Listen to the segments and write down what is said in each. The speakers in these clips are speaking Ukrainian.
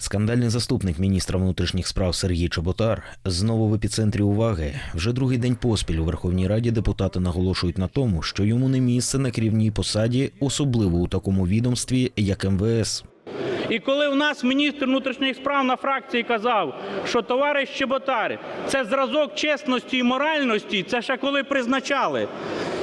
Скандальний заступник міністра внутрішніх справ Сергій Чоботар знову в епіцентрі уваги. Вже другий день поспіль у Верховній Раді депутати наголошують на тому, що йому не місце на керівній посаді, особливо у такому відомстві, як МВС. І коли в нас міністр внутрішніх справ на фракції казав, що товариш Чеботар – це зразок чесності і моральності, це ще коли призначали.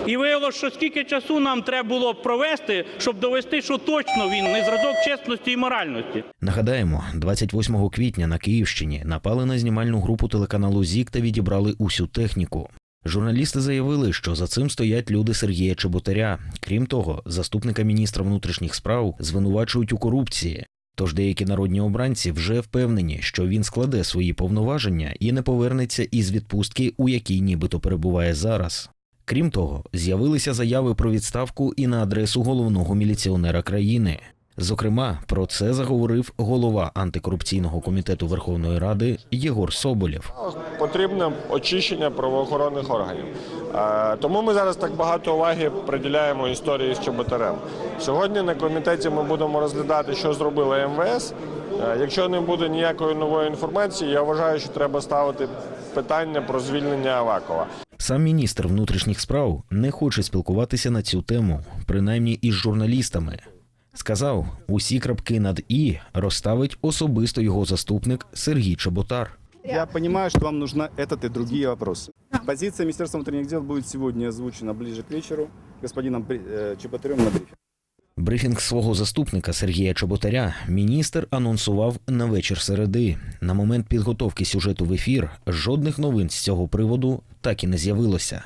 І виявилося, що скільки часу нам треба було провести, щоб довести, що точно він не зразок чесності і моральності. Нагадаємо, 28 квітня на Київщині напали на знімальну групу телеканалу ЗІК та відібрали усю техніку. Журналісти заявили, що за цим стоять люди Сергія Чеботаря. Крім того, заступника міністра внутрішніх справ звинувачують у корупції. Тож деякі народні обранці вже впевнені, що він складе свої повноваження і не повернеться із відпустки, у якій нібито перебуває зараз. Крім того, з'явилися заяви про відставку і на адресу головного міліціонера країни. Зокрема, про це заговорив голова антикорупційного комітету Верховної Ради Єгор Соболєв. Потрібне очищення правоохоронних органів. Е, Тому ми зараз так багато уваги приділяємо історії з Чеботарем. Сьогодні на комітеті ми будемо розглядати, що зробила МВС. Е, Якщо не буде ніякої нової інформації, я вважаю, що треба ставити питання про звільнення Авакова. Сам міністр внутрішніх справ не хоче спілкуватися на цю тему, принаймні із журналістами. Сказав, усі крапки над і розставить особисто його заступник Сергій Чеботар. Я понимаю, что вам нужны этот и другие вопросы. Позиция Министерства внутренних дел будет сегодня озвучена ближе к вечеру господином э, Чеботарем на брифинге. Брифінг свого заступника Сергія Чоботаря міністр анонсував на вечір середи. На момент підготовки сюжету в ефір жодних новин з цього приводу так і не з'явилося.